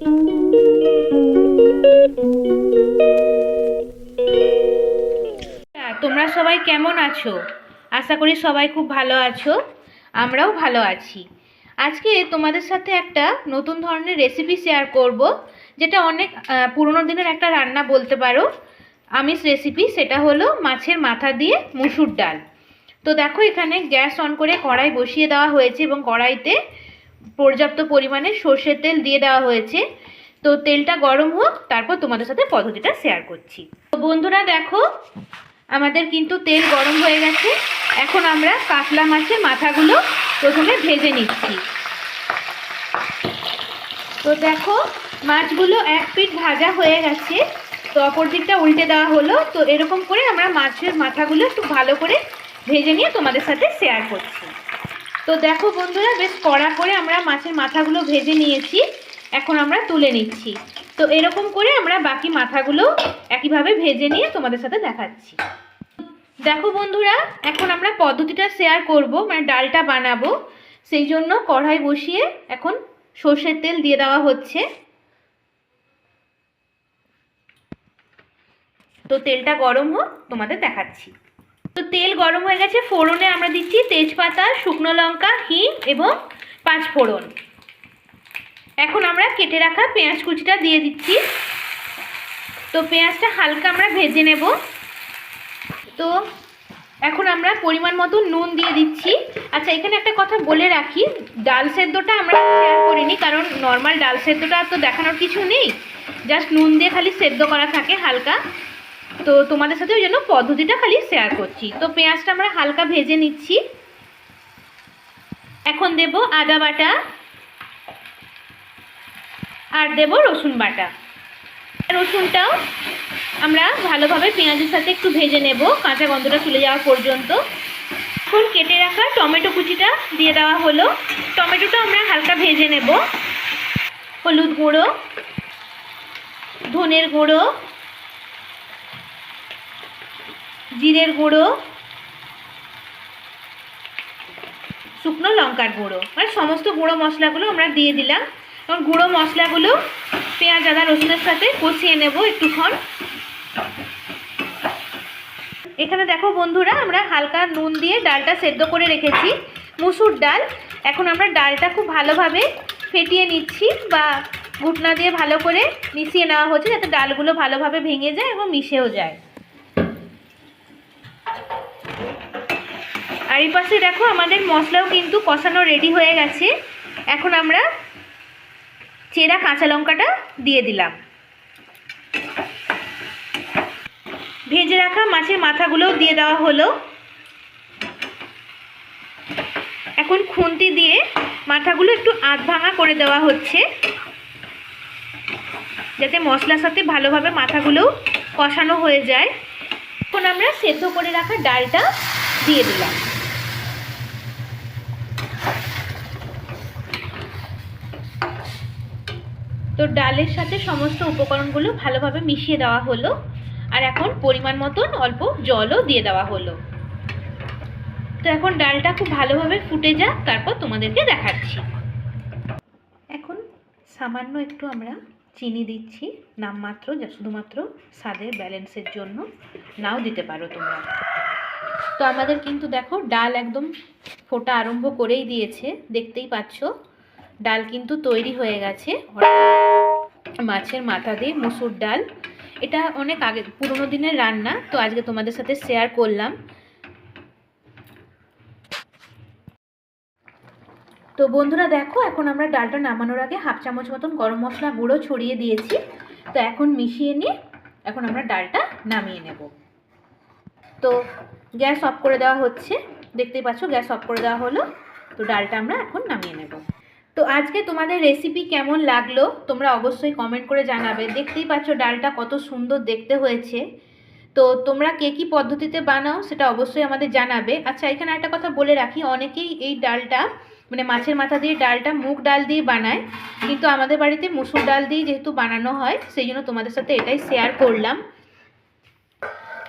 হ্যাঁ, তোমরা সবাই কেমন আছো? আশা করি সবাই খুব ভালো আছো আমরাও ভালো আছি। আজকে তোমাদের সাথে একটা নতুন ধরনের রেসিপি শেয়ার করব যেটা অনেক পুরনো দিনের একটা রান্না বলতে পারো। আমিষ রেসিপি সেটা হলো মাছের মাথা দিয়ে মুসুর ডাল। তো দেখো এখানে গ্যাস অন করে কড়াই বসিয়ে দেওয়া হয়েছে এবং কড়াইতে পর্যাপ্ত পরিমাণে সর্ষের তেল দিয়ে দেওয়া হয়েছে। তো তেলটা গরম হোক, তারপর তোমাদের সাথে পদ্ধতিটা শেয়ার করছি। তো বন্ধুরা দেখো, আমাদের কিন্তু তেল গরম হয়ে গেছে। এখন আমরা কাতলা মাছের মাথাগুলো প্রথমে ভেজে নিচ্ছি। তো দেখো, মাছগুলো এক পিঠ ভাজা হয়ে গেছে। তো অপর দিকটা উল্টে দেওয়া হলো। তো এরকম করে আমরা মাছের মাথাগুলো একটু ভালো করে ভেজে নিয়ে তোমাদের সাথে শেয়ার করছি। তো দেখো বন্ধুরা, বেশ কড়া করে আমরা মাছের মাথাগুলো ভেজে নিয়েছি। এখন আমরা তুলে নিচ্ছি। তো এরকম করে আমরা বাকি মাথাগুলো একইভাবে ভেজে নিয়ে তোমাদের সাথে দেখাচ্ছি। দেখো বন্ধুরা, এখন আমরা পদ্ধতিটা শেয়ার করব মানে ডালটা বানাবো। সেই জন্য কড়াই বসিয়ে এখন সর্ষের তেল দিয়ে দেওয়া হচ্ছে। তো তেলটা গরম হোক, তোমাদের দেখাচ্ছি। তো তেল গরম হয়ে গেছে, ফোড়নে আমরা দিচ্ছি তেজপাতা, শুকনো লঙ্কা, হিং এবং পাঁচ ফোড়ন। এখন আমরা কেটে রাখা পেঁয়াজ কুচিটা দিয়ে দিচ্ছি। তো পেঁয়াজটা হালকা আমরা ভেজে নেব। তো এখন আমরা পরিমাণ মতো নুন দিয়ে দিচ্ছি। আচ্ছা এখানে একটা কথা বলে রাখি, ডাল সেদ্ধটা আমরা শেয়ার করিনি, কারণ নর্মাল ডাল সেদ্ধটা তো দেখানোর কিছু নেই। জাস্ট নুন দিয়ে খালি সেদ্ধ করা থাকে হালকা। তো তোমাদের সাথে ওই জন্য পদ্ধতিটা খালি শেয়ার করছি। তো পেঁয়াজটা আমরা হালকা ভেজে নিচ্ছি। এখন দেব আদা বাটা আর দেব রসুন বাটা। রসুনটাও আমরা ভালোভাবে পেঁয়াজের সাথে একটু ভেজে নেব, কাঁচা গন্ধটা চলে যাওয়া পর্যন্ত। এখন কেটে রাখা টমেটো কুচিটা দিয়ে দেওয়া হলো। টমেটোটা আমরা হালকা ভেজে নেব। হলুদ গুঁড়ো, ধনের গুঁড়ো জিরের গুঁড়ো, শুকনো লঙ্কার গুঁড়ো। মানে সমস্ত গুঁড়ো মশলাগুলো আমরা দিয়ে দিলাম। এবং গুঁড়ো মশলাগুলো পেঁয়াজ, আদা, রসুনের সাথে কষিয়ে নেব একটুক্ষণ। এখানে দেখো বন্ধুরা, আমরা হালকা নুন দিয়ে ডালটা সেদ্ধ করে রেখেছি। মুসুর ডাল, এখন আমরা ডালটা খুব ভালোভাবে ফেটিয়ে নিচ্ছি বা ঘুটনা দিয়ে ভালো করে মিশিয়ে নেওয়া হচ্ছে যাতে ডালগুলো ভালোভাবে ভেঙে যায় এবং মিশেও যায়। আর এই পাশে দেখো আমাদের মশলাও কিন্তু কষানো রেডি হয়ে গেছে। এখন আমরা চেরা কাঁচা লঙ্কাটা দিয়ে দিলাম। ভেজে রাখা মাছের মাথাগুলোও দিয়ে দেওয়া হলো। এখন খুন্তি দিয়ে মাথাগুলো একটু আধ ভাঙা করে দেওয়া হচ্ছে। যাতে মশলার সাথে ভালোভাবে মাথাগুলোও কষানো হয়ে যায়। এখন আমরা সেদ্ধ করে রাখা ডালটা দিয়ে দিলাম। তো ডালের সাথে সমস্ত উপকরণগুলো ভালোভাবে মিশিয়ে দেওয়া হলো। আর এখন পরিমাণ মতন অল্প জলও দিয়ে দেওয়া হলো। তো এখন ডালটা খুব ভালোভাবে ফুটে যাক, তারপর তোমাদেরকে দেখাচ্ছি। এখন সামান্য একটু আমরা চিনি দিচ্ছি, নামমাত্র যা শুধুমাত্র স্বাদের ব্যালেন্সের জন্য। নাও দিতে পারো তোমরা। তো আমাদের কিন্তু দেখো, ডাল একদম ফোটা আরম্ভ করেই দিয়েছে, দেখতেই পাচ্ছ। ডাল কিন্তু তৈরি হয়ে গেছে। মাছের মাথা দিয়ে মুসুর ডাল। এটা অনেক আগে, পুরোনো দিনের রান্না, তো আজকে তোমাদের সাথে শেয়ার করলাম। তো বন্ধুরা দেখো, এখন আমরা ডালটা নামানোর আগে হাফ চামচ মতন গরম মশলা গুঁড়ো ছড়িয়ে দিয়েছি। তো এখন মিশিয়ে নিয়ে এখন আমরা ডালটা নামিয়ে নেব। তো গ্যাস অফ করে দেওয়া হচ্ছে। দেখতেই পাচ্ছ, গ্যাস অফ করে দেওয়া হলো। তো ডালটা আমরা এখন নামিয়ে নেব। তো আজকে তোমাদের রেসিপি কেমন লাগল তোমরা অবশ্যই কমেন্ট করে জানাবে। দেখতেই পাচ্ছ ডালটা কত সুন্দর দেখতে হয়েছে। তো তোমরা কে কী পদ্ধতিতে বানাও সেটা অবশ্যই আমাদের জানাবে। আচ্ছা এখানে একটা কথা বলে রাখি, অনেকেই এই ডালটা মানে মাছের মাথা দিয়ে ডালটা মুগ ডাল দিয়ে বানায়, কিন্তু আমাদের বাড়িতে মুসুর ডাল দিয়ে যেহেতু বানানো হয়, সেই জন্য তোমাদের সাথে এটাই শেয়ার করলাম।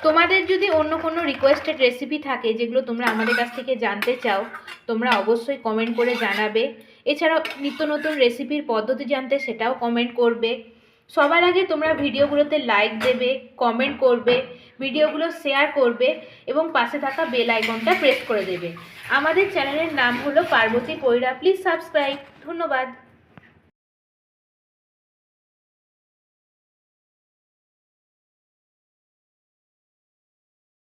তোমাদের যদি অন্য কোনো রিকোয়েস্টেড রেসিপি থাকে যেগুলো তোমরা আমাদের কাছ থেকে জানতে চাও, তোমরা অবশ্যই কমেন্ট করে জানাবে। এছাড়াও নিত্য নতুন রেসিপির পদ্ধতি জানতে সেটাও কমেন্ট করবে। সবার আগে তোমরা ভিডিওগুলোতে লাইক দেবে কমেন্ট করবে, ভিডিওগুলো শেয়ার করবে এবং পাশে থাকা বেল আইকনটা প্রেস করে দেবে। আমাদের চ্যানেলের নাম হলো পার্বতী কৈরা প্লিজ সাবস্ক্রাইব ধন্যবাদ।